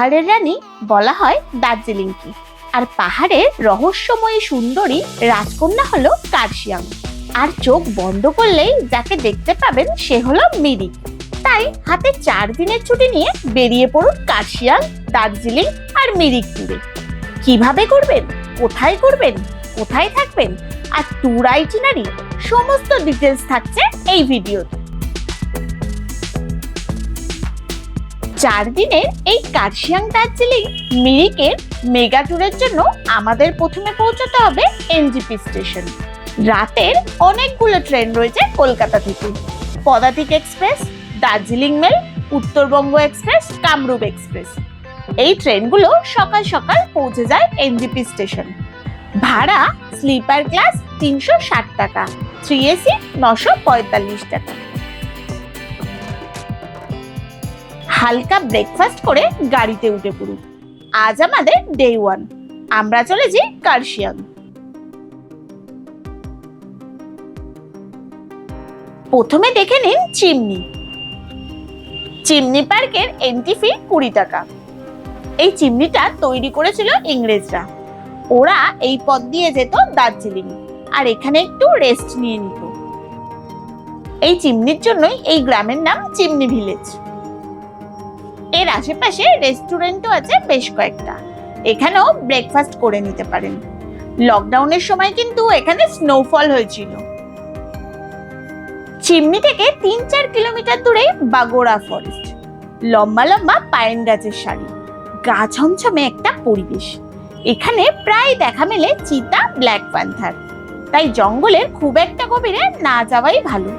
পাহাড়ের রানী বলা হয় দার্জিলিংকে। আর পাহাড়ের রহস্যময়ী সুন্দরী রাজকন্যা হলো কার্শিয়াং। আর চোখ বন্ধ করলেই যাকে দেখতে পাবেন সে হলো মিরিক তাই হাতে চার দিনের ছুটি নিয়ে বেরিয়ে পড়ুন কার্শিয়াং, দার্জিলিং আর মিরিক ট্যুরে কীভাবে করবেন? কোথায় করবেন? কোথায় থাকবেন? আর ট্যুর আইটিনারি সমস্ত ডিটেলস থাকছে এই ভিডিওতে। চার দিনের এই কার্শিয়াং দার্জিলিং মিরিকের মেগা ট্যুরের জন্য আমাদের প্রথমে পৌঁছতে হবে এনজিপি স্টেশন। রাতের অনেকগুলো ট্রেন রয়েছে কলকাতা থেকে। Padatik express, Darjeeling mail, Uttarbanga express, Kamrup express. এই ট্রেনগুলো সকাল সকাল পৌঁছে যায় এনজিপি স্টেশন। ভাড়া স্লিপার ক্লাস তিনশো ষাট টাকা, থ্রি এসি নশো পঁয়তাল্লিশ টাকা। হালকা ব্রেকফাস্ট করে গাড়িতে উঠে পড়ুন আজ আমাদের ডে ওয়ান আমরা চলেছি কার্শিয়াং। প্রথমে দেখে নিন চিমনি। চিমনি পার্কের এন্ট্রি ফি কুড়ি টাকা। এই চিমনিটা তৈরি করেছিল ইংরেজরা। ওরা এই পথ দিয়ে যেত দার্জিলিং, আর এখানে একটু রেস্ট নিয়ে নিত। এই চিমনির জন্যই এই গ্রামের নাম চিমনি ভিলেজ এর আশেপাশে রেস্টুরেন্টও আছে বেশ কয়েকটা। এখানেও ব্রেকফাস্ট করে নিতে পারেন। লকডাউনের সময় কিন্তু এখানে স্নোফল হয়েছিল। চিমনি থেকে তিন চার কিলোমিটার দূরে বাগোড়া ফরেস্ট লম্বা লম্বা পাইন গাছের সারি। গা ছমছমে একটা পরিবেশ। এখানে প্রায় দেখা মেলে চিতা ব্ল্যাক প্যান্থার তাই জঙ্গলের খুব একটা গভীরে না যাওয়াই ভালো।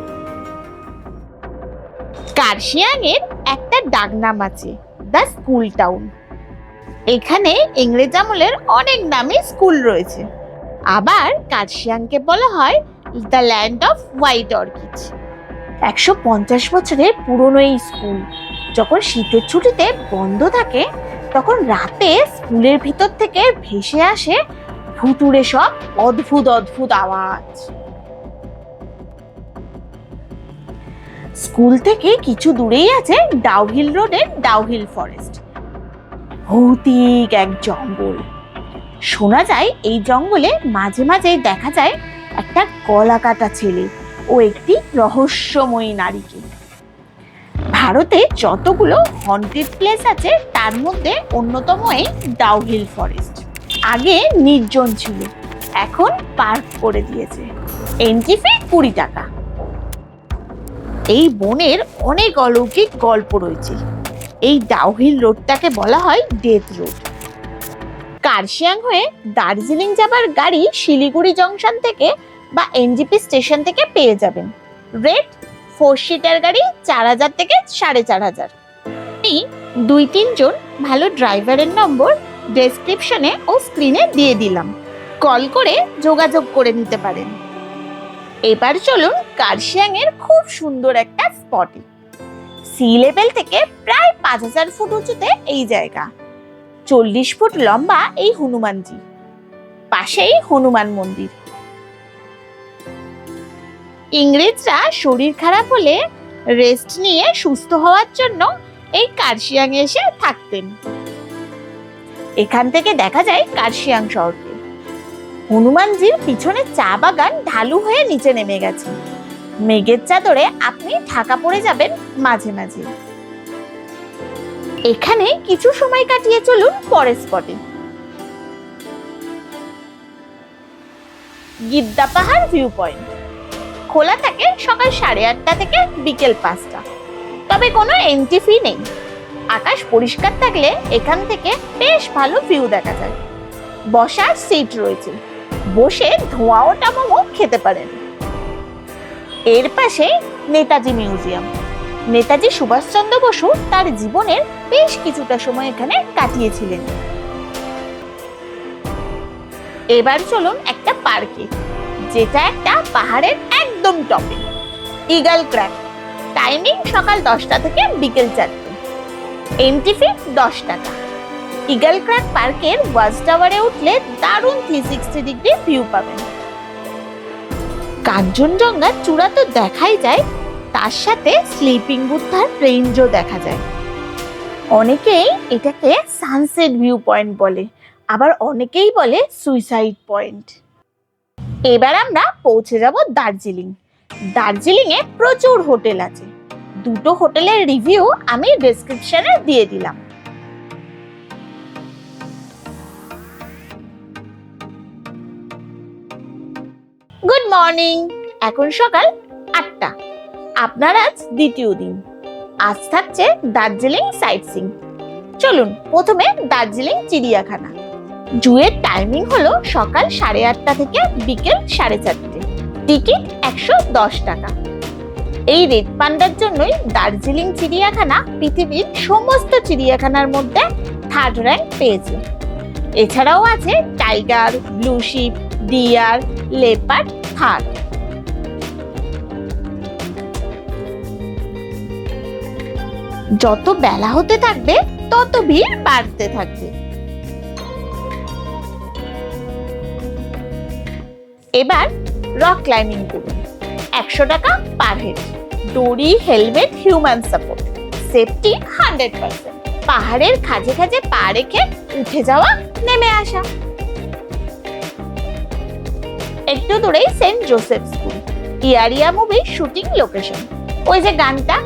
কার্শিয়াং এর একটা ডাকনাম আছে, দ্য স্কুল টাউন। এখানে ইংরেজ আমলের অনেক নামী স্কুল রয়েছে। আবার কার্শিয়াংকে বলা হয় the land of white orchid. একশো পঞ্চাশ বছরের পুরনো এই স্কুল, যখন শীতের ছুটিতে বন্ধ থাকে, তখন রাতে স্কুলের ভিতর থেকে ভেসে আসে ভুতুড়ে সব অদ্ভুত অদ্ভুত আওয়াজ। স্কুল থেকে কিছু দূরেই আছে ডাউহিল রোডের ডাউহিল ফরেস্ট। ভৌতিক এক জঙ্গল। শোনা যায়, এই জঙ্গলে মাঝে মাঝে দেখা যায় একটা গলা কাটা ছেলে ও একটি রহস্যময়ী নারীকে। ভারতে যতগুলো হন্টেড প্লেস আছে, তার মধ্যে অন্যতম এই ডাউহিল ফরেস্ট। আগে নির্জন ছিল, এখন পার্ক করে দিয়েছে। এন্ট্রি ফি কুড়ি টাকা। এই বনের অনেক অলৌকিক গল্প রয়েছে। এই ডাউহিল রোডটাকে বলা হয় ডেথ রোড। কার্শিয়াং হয়ে দার্জিলিং যাবার গাড়ি শিলিগুড়ি জংশন থেকে বা এনজিপি স্টেশন থেকে পেয়ে যাবেন। রেট ফোর সিটার গাড়ি চার হাজার থেকে সাড়ে চার হাজার। দুই তিনজন ভালো ড্রাইভারের নম্বর ডেসক্রিপশনে ও স্ক্রিনে দিয়ে দিলাম। কল করে যোগাযোগ করে নিতে পারেন। এবার চলুন কার্শিয়াং এর খুব সুন্দর একটা স্পটে সি লেভেল থেকে প্রায় পাঁচ হাজার ফুট উঁচুতে এই জায়গা। চল্লিশ ফুট লম্বা এই হনুমানজি। পাশেই হনুমান মন্দির। ইংরেজরা শরীর খারাপ হলে রেস্ট নিয়ে সুস্থ হওয়ার জন্য এই কার্শিয়াং এসে থাকতেন। এখান থেকে দেখা যায় কার্শিয়াং শহরকে। হনুমানজির পিছনে চা বাগান ঢালু হয়ে নিচে নেমে গেছে। মেঘের চাদরে আপনি ঢাকা পড়ে যাবেন মাঝে মাঝে। এখানে কিছু সময় কাটিয়ে চলুন পরের স্পটে গিদ্দা পাহাড় ভিউ পয়েন্ট খোলা থাকে সকাল সাড়ে আটটা থেকে বিকেল পাঁচটা। তবে কোনো এন্ট্রি ফি নেই। আকাশ পরিষ্কার থাকলে এখান থেকে বেশ ভালো ভিউ দেখা যায়। বসার সিট রয়েছে। বসে ধোঁয়া ওটা মোমো খেতে পারেন। এর পাশে নেতাজি মিউজিয়াম। নেতাজি সুভাষচন্দ্র বসু তার জীবনের বেশ কিছুটা সময় এখানে কাটিয়েছিলেন। এবার চলুন একটা পার্কে, যেটা একটা পাহাড়ের একদম টপে। ইগল ক্র্যাক, টাইমিং সকাল দশটা থেকে বিকেল চারটে। ফি দশ টাকা। ইগল ক্র্যাক পার্কের ওয়াচ টাওয়ারে উঠলে দারুণ থ্রি সিক্সটি ডিগ্রি ভিউ পাবেন। কাঞ্চনজঙ্ঘার চূড়া তো দেখাই যায়, তার সাথে স্লিপিং বুদ্ধার রেঞ্জও দেখা যায়। অনেকেই এটাকে সানসেট ভিউ পয়েন্ট বলে, আবার অনেকেই বলে সুইসাইড পয়েন্ট এবার আমরা পৌঁছে যাব দার্জিলিং। দার্জিলিংয়ে প্রচুর হোটেল আছে। দুটো হোটেলের রিভিউ আমি ডেসক্রিপশনে দিয়ে দিলাম। গুড মর্নিং এখন সকাল আটটা। আপনার আজ দ্বিতীয় দিন। আজ থাকছে দার্জিলিং সাইট সিং চলুন, প্রথমে দার্জিলিং চিড়িয়াখানা। জুয়ের টাইমিং হলো সকাল সাড়ে আটটা থেকে বিকেল সাড়ে চারটে। টিকিট একশো দশ টাকা। এই রেড পান্ডার জন্যই দার্জিলিং চিড়িয়াখানা পৃথিবীর সমস্ত চিড়িয়াখানার মধ্যে থার্ড র্যাঙ্ক পেয়েছে। এছাড়াও আছে tiger blue sheep deer leopard third যত বেলা হতে থাকবে, তত ভিড় বাড়তে থাকবে। এবার রক ক্লাইম্বিং করুন। একশো টাকা পার হেড দড়ি helmet human support safety hundred percent পাহাড়ের খাজে খাজে পা রেখে উঠে যাওয়া, নেমে আসা। একটু দূরেই সেন্ট জোসেফ স্কুল, ইয়ারিয়া মুভির শুটিং লোকেশন। ওই যে গানটা,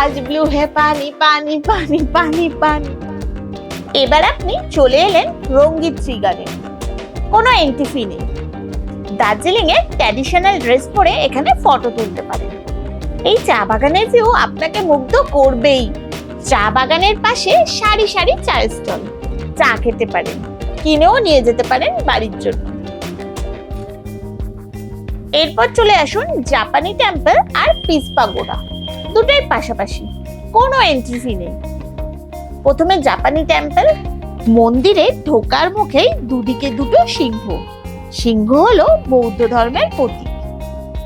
আজ ব্লু হে পানি পানি পানি পানি পানি। এবার আপনি চলে এলেন রঙ্গিত ট্রি গার্ডেন কোনো এন্ট্রি ফি নেই। দার্জিলিং এর ট্র্যাডিশনাল ড্রেস পরে এখানে ফটো তুলতে পারেন। এই চা বাগানের ভিউ আপনাকে মুগ্ধ করবেই। চা বাগানের পাশে সারি সারি চায়ের স্টল চা খেতে পারেন, কিনেও নিয়ে যেতে পারেন বাড়ির জন্য। এরপর চলে আসুন জাপানি টেম্পল আর পিস পাগোডা দুটোই পাশাপাশি, কোনো এন্ট্রি ফি নেই। প্রথমে জাপানি টেম্পল মন্দিরে ঢোকার মুখেই দুদিকে দুটো সিংহ। সিংহ হলো বৌদ্ধ ধর্মের প্রতীক।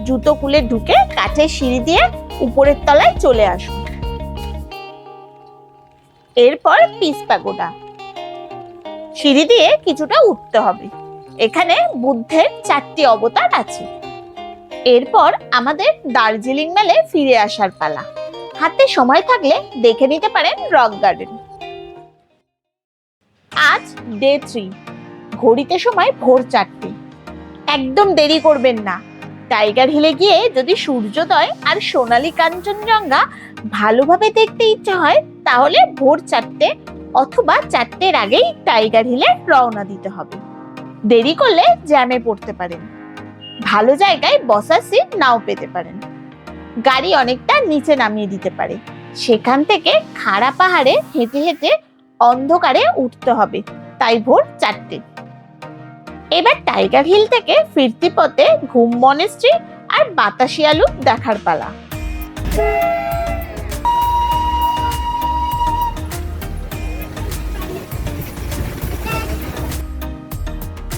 জুতো খুলে ঢুকে কাঠের সিঁড়ি দিয়ে উপরের তলায় চলে আসুন। এরপর পিস প্যাগোডা সিঁড়ি দিয়ে কিছুটা উঠতে হবে। এখানে বুদ্ধের চারটি অবতার আছে। এরপর আমাদের দার্জিলিং মেলে ফিরে আসার পালা। হাতে সময় থাকলে দেখে নিতে পারেন রক গার্ডেন। আজ ডে থ্রি। ঘড়িতে সময় ভোর চারটে। একদম দেরি করবেন না। টাইগার হিলে গিয়ে যদি সূর্যোদয় আর সোনালী কাঞ্চনজঙ্ঘা ভালোভাবে দেখতে ইচ্ছা হয়, তাহলে ভোর চারটে অথবা চারটের আগেই টাইগার হিলে রওনা দিতে হবে। দেরি করলে জ্যামে পড়তে পারেন। ভালো জায়গায় বসার সিট নাও পেতে পারেন। গাড়ি অনেকটা নিচে নামিয়ে দিতে পারে। সেখান থেকে খাড়া পাহাড়ে হেঁটে হেঁটে অন্ধকারে উঠতে হবে। তাই ভোর চারটে। এবার টাইগার হিল থেকে ফিরতি পথে ঘুম মনেস্ট্রি আর বাতাসিয়ালু দেখার পালা।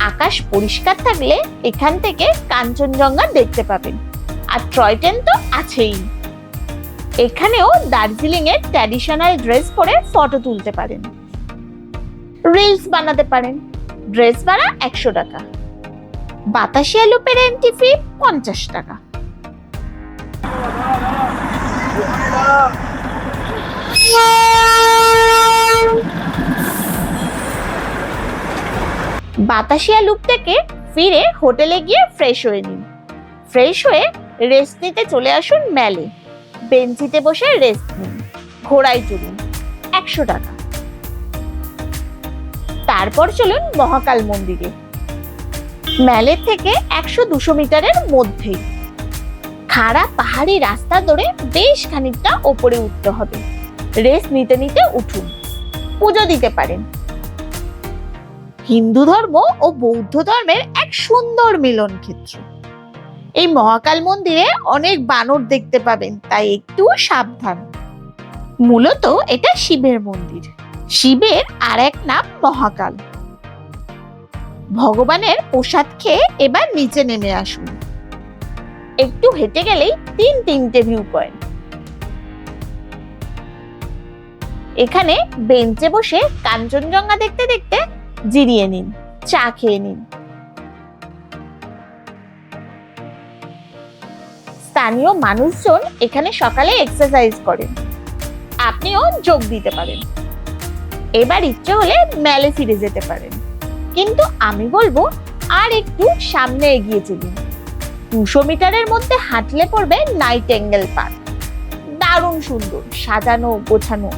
আকাশ পরিষ্কার থাকলে এখান থেকে কাঞ্চনজঙ্ঘা দেখতে পাবেন। আর টয় ট্রেন তো আছেই। এখানেও দার্জিলিং এর ট্র্যাডিশনাল ড্রেস পরে ফটো তুলতে পারেন। রিলস বানাতে পারেন। ড্রেস ভাড়া একশো টাকা। বাতাসি আলু পেরে এন্ট্রি ফি পঞ্চাশ টাকা। বাতাসিয়া লুপ থেকে ফিরে হোটেলে গিয়ে ফ্রেশ হয়ে নিন। ফ্রেশ হয়ে রেস্ট নিতে চলে আসুন ম্যালে বেঞ্চিতে বসে রেস্ট নিন। ঘোড়ায় চলুন একশো টাকা। তারপর চলুন মহাকাল মন্দিরে। ম্যালের থেকে একশো দুশো মিটারের মধ্যেই। খাড়া পাহাড়ি রাস্তা ধরে বেশ খানিকটা ওপরে উঠতে হবে। রেস্ট নিতে নিতে উঠুন। পুজো দিতে পারেন। হিন্দু ধর্ম ও বৌদ্ধ ধর্মের এক সুন্দর মিলন ক্ষেত্র। এই মহাকাল মন্দিরে অনেক বানর দেখতে পাবেন, তাই একটু সাবধান। মূলত এটা শিবের মন্দির। শিবের আর এক নাম মহাকাল। ভগবানের প্রসাদ খেয়ে এবার নিচে নেমে আসুন। একটু হেঁটে গেলেই তিন তিনটে ভিউ পয়েন্ট এখানে বেঞ্চে বসে কাঞ্চনজঙ্ঘা দেখতে দেখতে জিরিয়ে নিন, চা খেয়ে নিন। স্থানীয় মানুষজন এখানে সকালে এক্সারসাইজ করেন। আপনিও যোগ দিতে পারেন। এবার ইচ্ছে হলে ম্যালে ফিরে যেতে পারেন। কিন্তু আমি বলব, আর একটু সামনে এগিয়ে চলুন। দুশো মিটারের মধ্যে হাঁটলে পড়বে নাইট অ্যাঙ্গেল পার্ক দারুণ সুন্দর, সাজানো, গোছানো।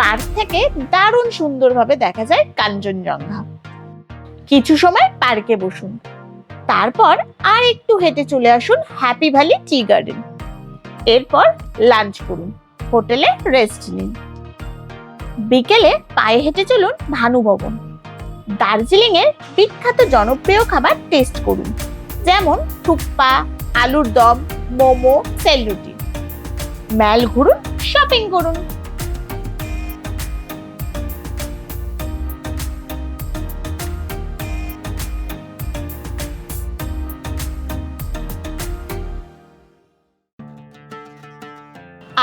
পার্ক থেকে দারুণ সুন্দরভাবে দেখা যায় কাঞ্চনজঙ্ঘা। কিছু সময় পার্কে বসুন। তারপর আর একটু হেঁটে চলে আসুন হ্যাপি ভ্যালি টি গার্ডেন। এরপর লাঞ্চ করুন, হোটেলে রেস্ট নিন। বিকেলে পায়ে হেঁটে চলুন ভানুভবন দার্জিলিং এর বিখ্যাত জনপ্রিয় খাবার টেস্ট করুন, যেমন থুপ্পা, আলুর দম, মোমো, সেলরুটি। ম্যাল ঘুরুন, শপিং করুন।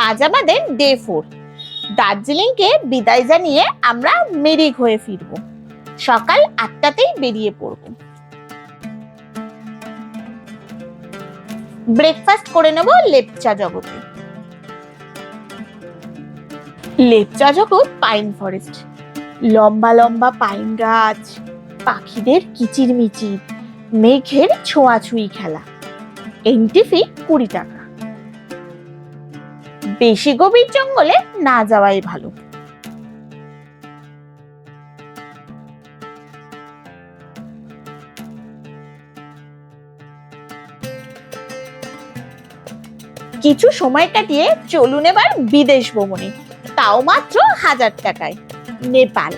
আজ আমাদের ডে ফোর দার্জিলিংকে বিদায় জানিয়ে আমরা মেরিক হয়ে ফিরব। সকাল আটটাতেই বেরিয়ে পড়ব। ব্রেকফাস্ট করে নেব লেপচা জগতে। লেপচা জগৎ পাইন ফরেস্ট লম্বা লম্বা পাইন গাছ, পাখিদের কিচিরমিচির, মেঘের ছোঁয়াছুঁই খেলা। এন্ট্রি ফি কুড়ি টাকা। বেশি গভীর জঙ্গলে না যাওয়াই ভালো। কিছু সময় কাটিয়ে চলুন এবার বিদেশ ভ্রমণে। তাও মাত্র হাজার টাকায়। নেপাল।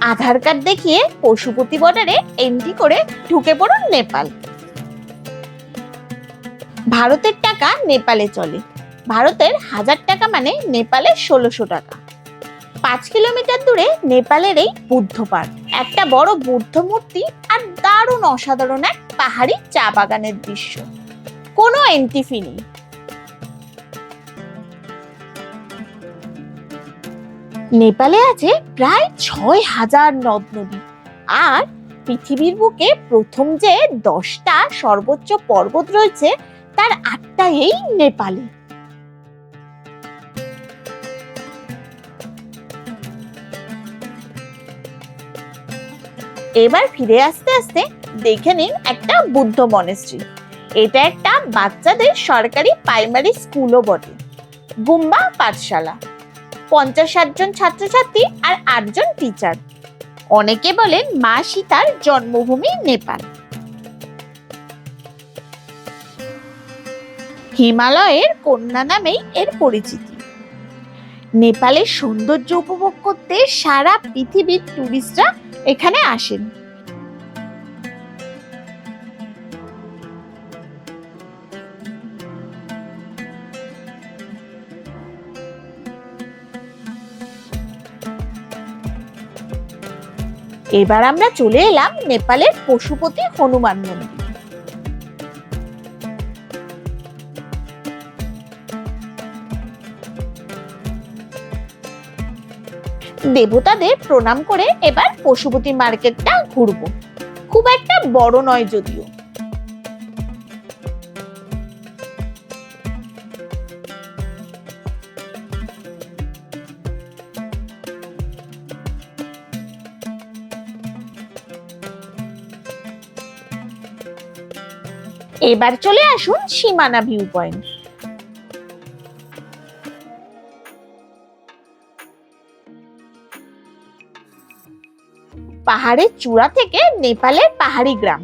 আধার কার্ড দেখিয়ে পশুপতি বর্ডারে এন্ট্রি করে ঢুকে পড়ুন নেপাল। ভারতের টাকা নেপালে চলে। ভারতের হাজার টাকা মানে নেপালে ষোলোশো টাকা। পাঁচ কিলোমিটার দূরে নেপালের এই বুদ্ধ পার্ক। একটা বড় বুদ্ধ মূর্তি আর দারুণ অসাধারণ এক পাহাড়ি চা বাগানের দৃশ্য। কোনো এন্ট্রি নেই। নেপালে আছে প্রায় ছয় হাজার নদ নদী। আর পৃথিবীর বুকে প্রথম যে দশটা সর্বোচ্চ পর্বত রয়েছে তার আটটা এই নেপালে। এবার ফিরে আসতে আসতে দেখে নিন একটা বুদ্ধ মনেস্ট্রি এটা একটা বাচ্চাদের সরকারি প্রাইমারি স্কুলও বটে। গুম্বা পাঠশালা। পঞ্চাশ জন ছাত্রছাত্রী আর আটজন টিচার অনেকে বলেন মা সীতার জন্মভূমি নেপাল। হিমালয়ের কন্যা নামেই এর পরিচিতি। নেপালের সৌন্দর্য উপভোগ করতে সারা পৃথিবীর টুরিস্টরা এখানে আসেন। এবার আমরা চলে এলাম নেপালের পশুপতি হনুমান মন্দির। দেবতাদের প্রণাম করে এবার পশুপতি মার্কেটটা ঘুরবো। খুব একটা বড় নয় যদিও। এবার চলে আসুন সীমানা ভিউ পয়েন্ট পাহাড়ের চূড়া থেকে নেপালের পাহাড়ি গ্রাম।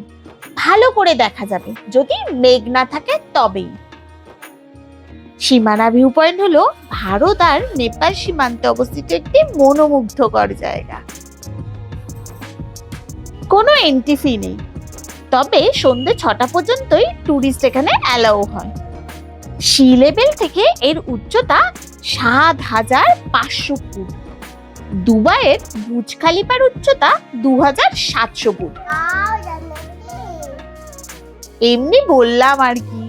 ভালো করে দেখা যাবে, যদি মেঘ না থাকে তবেই। সীমানা ভিউ পয়েন্ট হলো ভারত আর নেপাল সীমান্তে অবস্থিত একটি মনোমুগ্ধকর জায়গা। কোনো এন্ট্রি ফি নেই। তবে সন্ধ্যে ছটা পর্যন্তই ট্যুরিস্ট এখানে অ্যালাউ হয়। সি লেভেল থেকে এর উচ্চতা সাত হাজার পাঁচশো ফুট। দুবাইয়ের বুজ খালিফার উচ্চতা দু হাজার সাতশো ফুট। এমনি বললাম আর কি।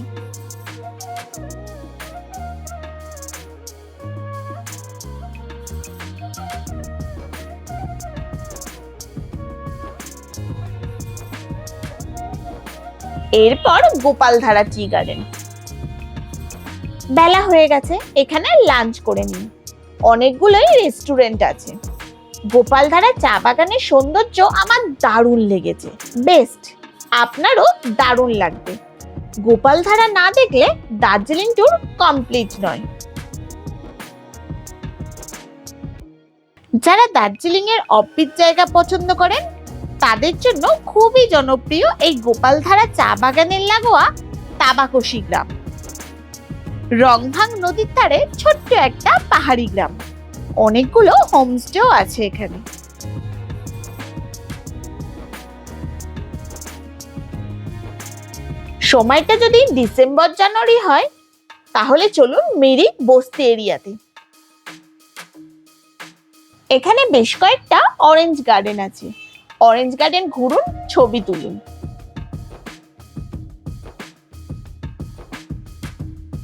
এরপর গোপালধারা টি গার্ডেন। বেলা হয়ে গেছে, এখানে লাঞ্চ করে নিন। অনেকগুলোই রেস্টুরেন্ট আছে। গোপালধারা চা বাগানের সৌন্দর্য আমার দারুণ লেগেছে। বেস্ট আপনারও দারুণ লাগবে। গোপালধারা না দেখলে দার্জিলিং ট্যুর কমপ্লিট নয়। যারা দার্জিলিং এর অফবিট জায়গা পছন্দ করেন, তাদের জন্য খুবই জনপ্রিয় এই গোপালধারা চা বাগানের লাগোয়া তাবাকশি গ্রাম। রংভাং নদীর ধারে ছোট্ট একটা পাহাড়ি গ্রাম। অনেকগুলো হোমস্টেও আছে এখানে। সময়টা যদি ডিসেম্বর, জানুয়ারি হয়, তাহলে চলুন মিরিক বস্তি এরিয়াতে। এখানে বেশ কয়েকটা অরেঞ্জ গার্ডেন আছে। অরেঞ্জ গার্ডেন ঘুরুন, ছবি তুলুন।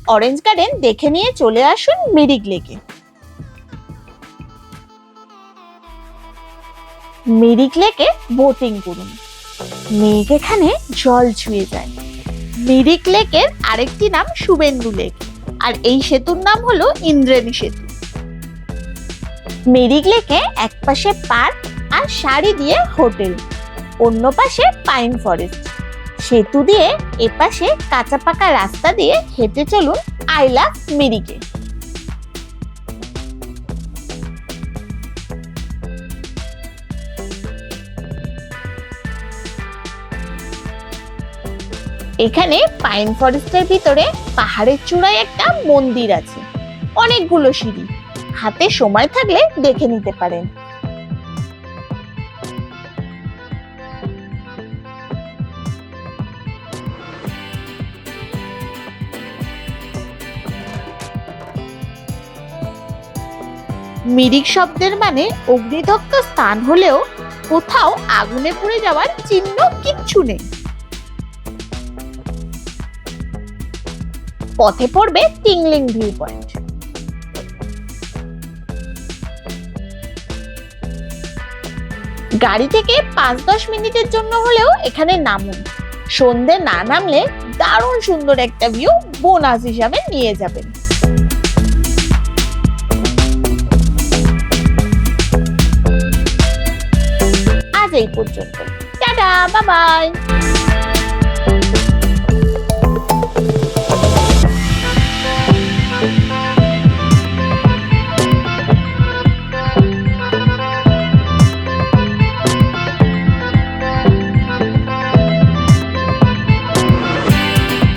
অরেঞ্জ গার্ডেন দেখে নিয়ে চলে আসুন মিরিক লেকে মিরিক লেকে বোটিং করুন। মেঘ এখানে জল ছুঁয়ে যায়। মিরিক লেকের আরেকটি নাম শুভেন্দু লেক আর এই সেতুর নাম হলো ইন্দ্রেণী সেতু। মেরিক লেকে এক পাশে পার্ক আর শাড়ি দিয়ে হোটেল অন্য পাশে পাইন ফরেস্ট সেতু দিয়ে এপাশে কাঁচা পাকা রাস্তা দিয়ে হেঁটে চলুন আই লাভ মিরিকে। এখানে পাইন ফরেস্টের ভিতরে পাহাড়ের চূড়ায় একটা মন্দির আছে। অনেকগুলো সিঁড়ি। হাতে সময় থাকলে দেখে নিতে পারেন। মিরিক শব্দের মানে অগ্নিদগ্ধ স্থান হলেও কোথাও আগুনে পুড়ে যাওয়ার চিহ্ন কিচ্ছু নেই। পথে পড়বে টিংলিং ভিউ পয়েন্ট গাড়ি থেকে পাঁচ দশ মিনিটের জন্য হলেও এখানে নামুন। সন্ধে না নামলে দারুণ সুন্দর একটা ভিউ বোনাস হিসাবে নিয়ে যাবেন। এই পর্যন্ত। টাটা বাবাই।